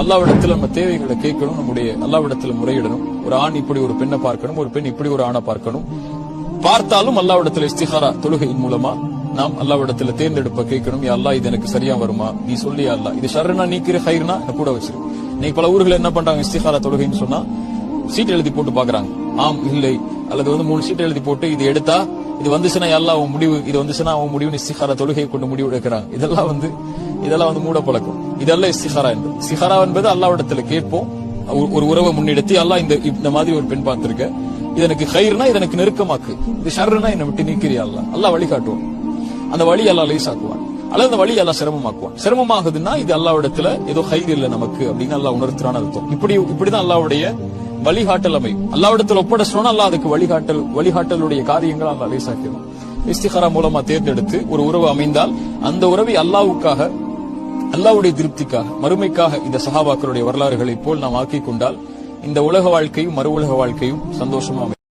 அல்லாவிடத்துல நம்ம தேவைகளை கேட்கணும் நம்முடைய அல்லாவிடத்தில் முறையிடணும். ஒரு ஆண் இப்படி ஒரு பெண்ணை பார்க்கணும் ஒரு பெண் இப்படி ஒரு ஆணை பார்க்கணும். பார்த்தாலும் அல்லாவிடத்துல இஸ்திஹாரா தொழுகையின் மூலமா நாம் அல்லாவிடத்துல தேர்ந்தெடுப்ப கேட்கணும். அல்லா அல்லாஹ் இது எனக்கு சரியா வருமா? நீ சொல்லி அல்லா இது ஷர்னா நீக்கிற ஹைர்னா என்ன கூட வச்சிரு. நீ பல ஊர்கள் என்ன பண்றாங்க இஸ்திஹாரா தொழுகைன்னு சொன்னா சீட் எழுதி போட்டு பாக்குறாங்க ஆம் இல்லை. அல்லது வந்து மூணு சீட் எழுதி போட்டு இது எடுத்தா இது வந்துச்சுன்னா எல்லாம் அவன் முடிவு இது வந்துச்சுன்னா அவன் முடிவு இஸ்திகாரா தொழுகையை கொண்டு முடிவு எடுக்கிறான் இதெல்லாம் வந்து இதெல்லாம் வந்து மூட பழக்கம். இதெல்லாம் இஸ்திகாரா என்பது சிஹாரா என்பது அல்லாவிடத்துல கேட்போம். ஒரு- உறவை முன்னெடுத்து எல்லாம் இந்த இந்த மாதிரி ஒரு பெண் பார்த்திருக்க. இது எனக்கு கயிறுனா இது எனக்கு நெருக்கமாக்கு. இது ஷர்னா என்னை விட்டு நீக்கிறியா அல்ல அல்லாஹ் வழிகாட்டுவான். அந்த வழி எல்லாம் லேசாக்குவான். அல்லது அந்த வழி எல்லாம் சிரமமாக்குவான். சிரமமாகுதுன்னா இது அல்லாவிடத்துல ஏதோ கயிறு இல்லை நமக்கு அப்படின்னு அல்லாஹ் உணர்த்துறான்னு அர்த்தம். இப்படி இப்படிதான் அல்லாவுடைய வழிகாட்டல் அமையும் அல்லாவிடத்தில் ஒப்படைச்சோன்னா அல்லாஹ் அதுக்கு வழிகாட்டல் வழிகாட்டலுடைய காரியங்களை அல்லாஹ் லேசாக்கிடுவான் இஸ்திகாரா மூலமா தேர்ந்தெடுத்து ஒரு உறவு அமைந்தால் அந்த உறவை அல்லாவுக்காக அல்லாவுடைய திருப்திக்காக மறுமைக்காக இந்த சஹாபாக்களுடைய வரலாறுகளைப் போல் நாம் ஆக்கிக் கொண்டால் இந்த உலக வாழ்க்கையும் மறு உலக வாழ்க்கையும் சந்தோஷமா